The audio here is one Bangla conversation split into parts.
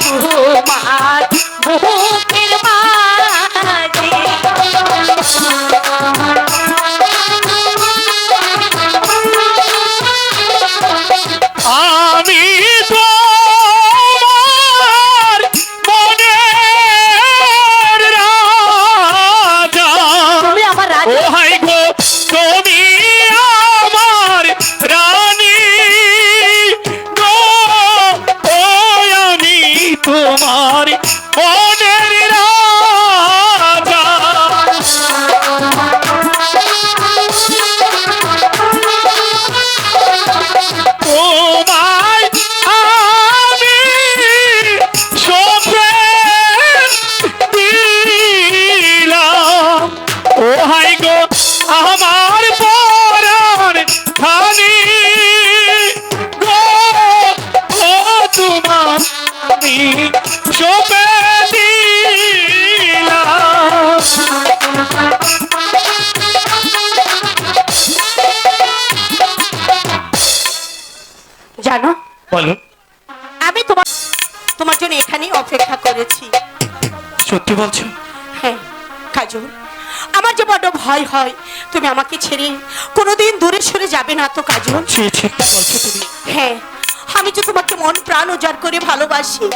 কাজল সত্যি বলছো? হ্যাঁ কাজল আমার যে বড্ড ভয় হয় তুমি আমাকে ছেড়ে কোনোদিন দূরে সরে যাবে না তো কাজল সে ঠিক বলছো তুমি? হ্যাঁ আমি যে তোমাকে মন প্রাণ উজাড় করে ভালোবাসি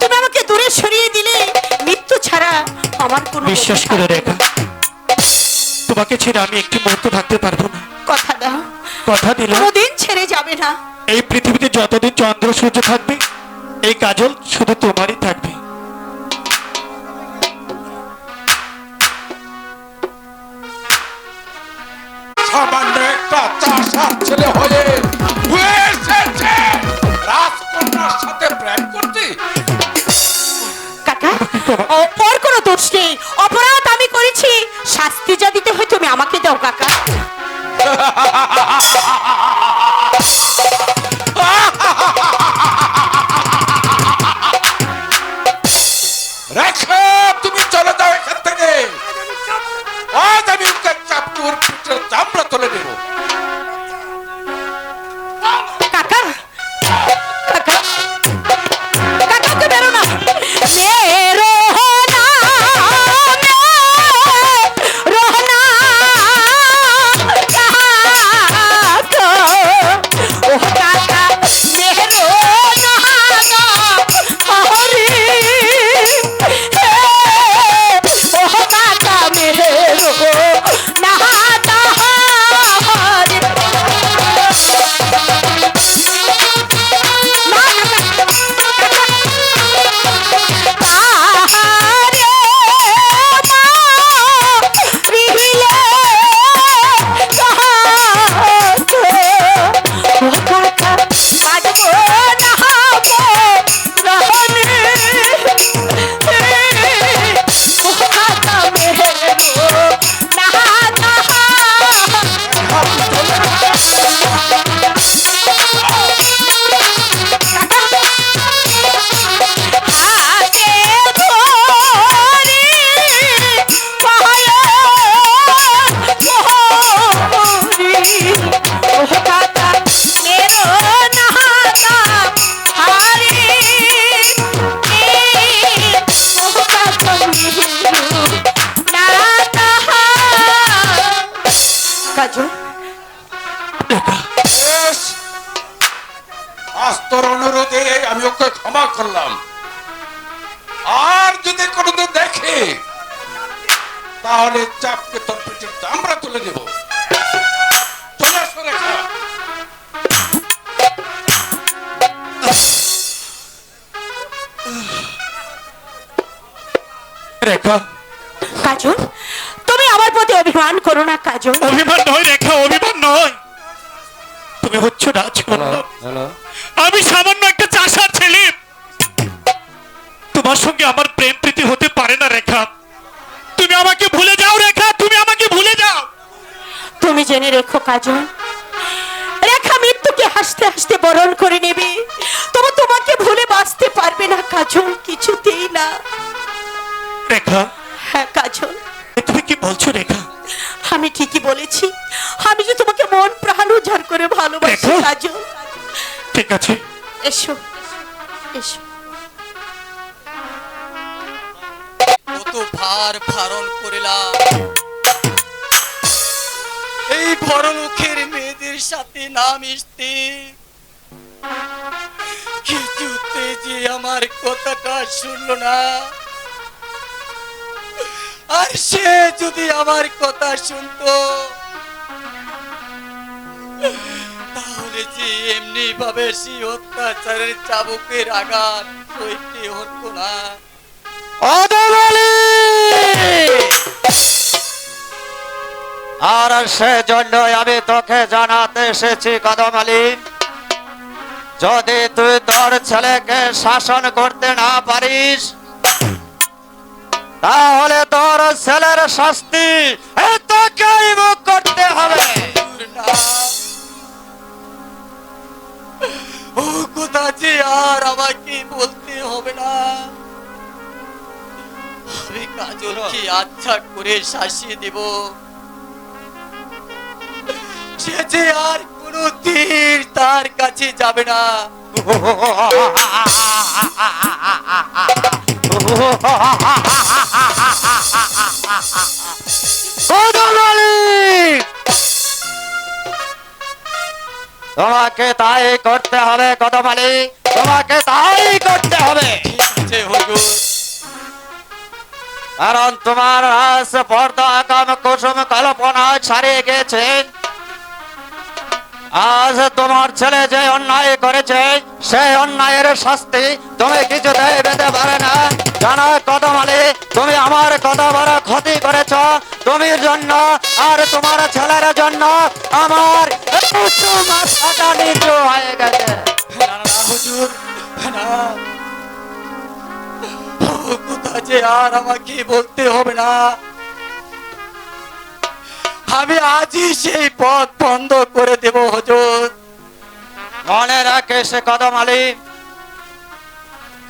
তুমি আমাকে দূরে সরিয়ে দিলে মৃত্যু ছাড়া আমার কোনো বিশ্বাস করে রেখা। তোমাকে ছেড়ে আমি একটি মুহূর্ত থাকতে পারব না। কথা দাও। কথা দিলাম কোনোদিন ছেড়ে যাবে না। এই পৃথিবীতে যতদিন চন্দ্র সূর্য থাকবে এই কাজল শুধু তোমারই থাকবে। চাষার ছেলে হয়ে তোর অনুরোধে আমি ওকে ক্ষমা করলাম। আর যদি কোনোদিন দেখে তাহলে চাপকে তোর পেটের চামড়া তুলে দেব চলে আসো রেখা রেখা। কাজল তুমি আমার প্রতি অভিমান করো না কাজল। অভিমান নয় রেখা অভিমান নয়। তুমি হচ্ছ রাজকন্যা। আমি সামান্য একটা চাষার ছেলে। তোমার সঙ্গে আমার প্রেম প্রীতি হতে পারে না রেখা। তুমি আমাকে ভুলে যাও রেখা তুমি আমাকে ভুলে যাও। তুমি জেনে রেখো কাজল রেখা মৃত্যুকে হাসতে হাসতে বরণ করে নেবে। তবু তোমাকে ভুলে বাঁচতে পারবে না কাজল কিছুতেই না। রেখা। হ্যাঁ কাজল তুমি কি বলছো রেখা? ঠিক আছে। এসো এসো। কত ভার ভারণ করিলাম। এই বড়লোকের মেয়েদের সাথে না মিশতে। কিছুতে যে আমার কথাটা শুনলো না। আর সে যদি আমার কথা শুনতো যে এমনি ভাবে সে অত্যাচারের চাবুকের আঘাত সইতে হতো না। আর সেজন্য আমি তোকে জানাতে এসেছি কদমালি যদি তুই তোর ছেলেকে শাসন করতে না পারিস তাহলে তোর ছেলের শাস্তি তোকেই মুখ করতে হবে। ও কথা যে আর আমাকে বলতে হবে না। আমি কাজলকে আচ্ছা করে শাসিয়ে দেব। সে যে আর কোনো তীর তার কাছে যাবে না। কদমালি তোমাকে তাই করতে হবে কত কদমালি। তোমাকে তাই করতে হবে। কারণ তোমার রাস পর্দা কাম কুসুম কল্পনা ছাড়িয়ে গেছে আজ তোমার ছেলে যে অন্যায় করেছে সেই অন্যায়ের শাস্তি তুমি কিছুতেই পেতে পারে না। জানো কদমালি তুমি আমার কত বড় ক্ষতি করেছ। তুমি জন্য আর তোমার ছেলের জন্য আমার মাথাটা হয়ে গেছে। না না না, হুজুর না। ও কথা যে আর আমাকে বলতে হবে না। আমি আজই সেই পথ বন্ধ করে দেব, হুজুর। মনে রাখিস কদম আলী।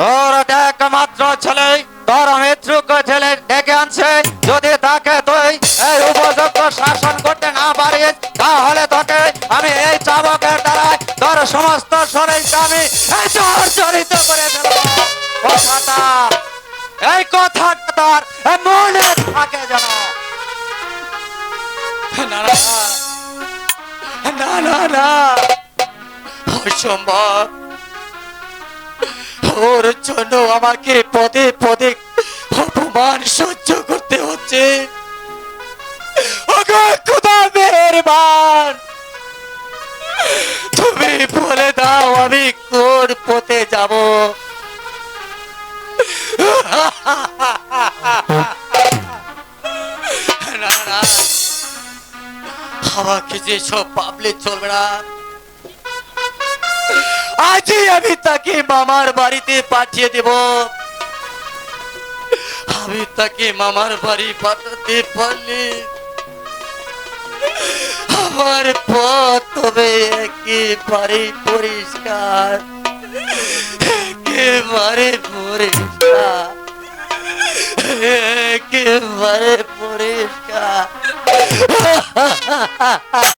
তোর একমাত্র ছেলে, তোর মৃত্যুক ছেলে ডেকে আনছে। যদি তাকে তুই এই উপযুক্ত শাসন করতে না পারিস, তাহলে তোকে আমি এই চাবকের দ্বারা তোর সমস্ত শরীরটা আমি এই জর্জরিত করে দেব কথাটা এই কথাটা তার ওর জন্য আমাকে পদে পদে অপমান সহ্য করতে হচ্ছে। তুমি বলে দাও, আমি কোন পথে যাব? আমাকে যে সব পাবলে চলবে না। আজই আমি তাকে মামার বাড়িতে পাঠিয়ে দেব। আমি তাকে মামার বাড়ি পাঠাতে পারলে আমার পথ তবে একেবারে পরিষ্কার একেবারে পরিষ্কার একেবারে পরিষ্কার।